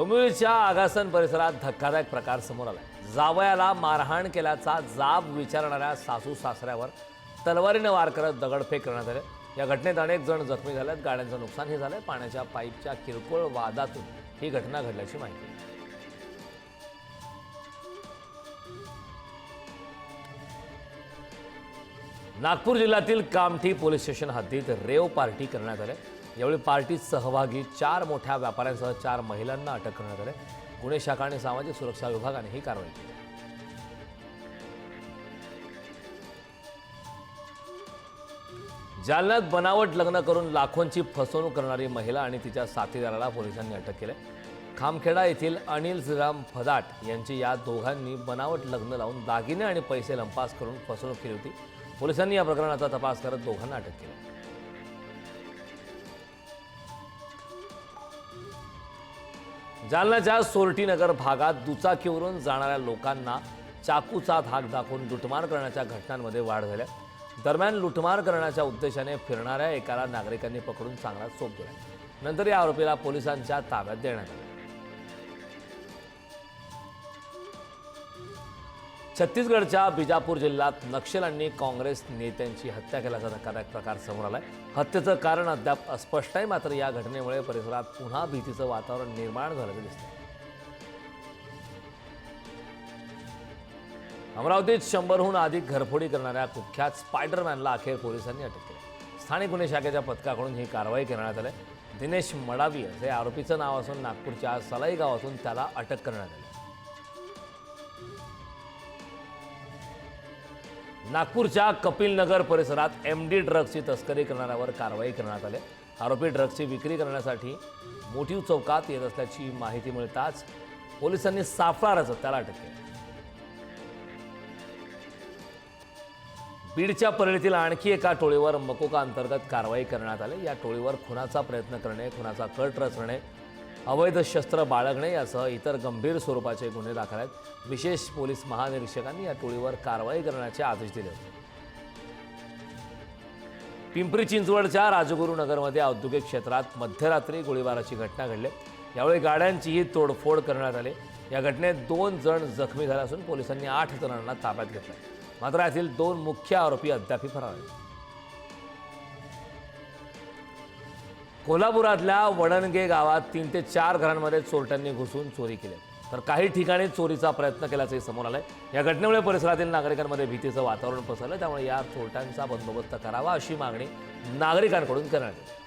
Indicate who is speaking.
Speaker 1: डोंबिवलीच्या आगासन परिसरात धक्कादायक प्रकार समोर आलाय. जावयाला मारहाण केल्याचा जाब विचारणाऱ्या सासू सासऱ्यावर तलवारीनं वार करत दगडफेक करण्यात आले. या घटनेत अनेक जण जखमी झालेत. गाड्यांचं नुकसानही झालंय. पाण्याच्या पाईपच्या किरकोळ वादातून ही घटना घडल्याची माहिती. नागपूर जिल्ह्यातील कामठी पोलीस स्टेशन हद्दीत रेव पार्टी करण्यात आले. यावेळी पार्टीत सहभागी चार मोठ्या व्यापाऱ्यांसह चार महिलांना अटक करण्यात आले. गुन्हे शाखा आणि सामाजिक सुरक्षा विभागाने ही कारवाई केली. जालन्यात बनावट लग्न करून लाखोंची फसवणूक करणारी महिला आणि तिच्या साथीदाराला पोलिसांनी अटक केली. खामखेडा येथील अनिल श्रीराम फदाट यांची या दोघांनी बनावट लग्न लावून दागिने आणि पैसे लंपास करून फसवणूक केली होती. पोलिसांनी या प्रकरणाचा तपास करत दोघांना अटक केली. जालन्याच्या सोरटीनगर भागात दुचाकीवरून जाणाऱ्या लोकांना चाकूचा धाक दाखवून लुटमार करण्याच्या घटनांमध्ये वाढ झाल्या दरम्यान लुटमार करण्याच्या उद्देशाने फिरणाऱ्या एकाला नागरिकांनी पकडून चांगला चोप दिला. नंतर या आरोपीला पोलिसांच्या ताब्यात देण्यात आले. छत्तीसगडच्या बिजापूर जिल्ह्यात नक्षल्यांनी काँग्रेस नेत्यांची हत्या केल्याचा धक्कादायक प्रकार समोर आलाय. हत्येचं कारण अद्याप अस्पष्ट आहे मात्र या घटनेमुळे परिसरात पुन्हा भीतीचं वातावरण निर्माण झाल्याचं दिसतं अमरावतीत शंभरहून अधिक घरफोडी करणाऱ्या कुख्यात स्पायडरमॅनला अखेर पोलिसांनी अटक केली. स्थानिक गुन्हे शाखेच्या पथकाकडून ही कारवाई करण्यात आली. दिनेश मडावी असे आरोपीचं नाव असून नागपूरच्या सलाई गावातून त्याला अटक करण्यात आली. नागपूरच्या कपिल नगर परिसरात एम डी ड्रग्सची तस्करी करणाऱ्यावर कारवाई करण्यात आली. आरोपी ड्रग्सची विक्री करण्यासाठी मोठी चौकात येत असल्याची माहिती मिळताच पोलिसांनी सापळा रचत त्याला अटक केली. बीडच्या परळीतील आणखी एका टोळीवर मकोका अंतर्गत कारवाई करण्यात आली. या टोळीवर खुनाचा प्रयत्न करणे खुनाचा कट रचणे अवैध शस्त्र बाळगणे यासह इतर गंभीर स्वरूपाचे गुन्हे दाखल आहेत. विशेष पोलीस महानिरीक्षकांनी या टोळीवर कारवाई करण्याचे आदेश दिले होते. पिंपरी चिंचवडच्या राजगुरुनगरमध्ये औद्योगिक क्षेत्रात मध्यरात्री गोळीबाराची घटना घडली. यावेळी गाड्यांचीही तोडफोड करण्यात आली. या घटनेत दोन जण जखमी झाले असून पोलिसांनी आठ जणांना ताब्यात घेतलं. मात्र यातील दोन मुख्य आरोपी अद्याप फरार आहेत. कोल्हापुरातल्या वडणगे गावात तीन ते चार घरांमध्ये चोरट्यांनी घुसून चोरी केली. तर काही ठिकाणी चोरीचा प्रयत्न केल्याचंही समोर आलंय. या घटनेमुळे परिसरातील नागरिकांमध्ये भीतीचं वातावरण पसरलं त्यामुळे या चोरट्यांचा बंदोबस्त करावा अशी मागणी नागरिकांकडून करण्यात येते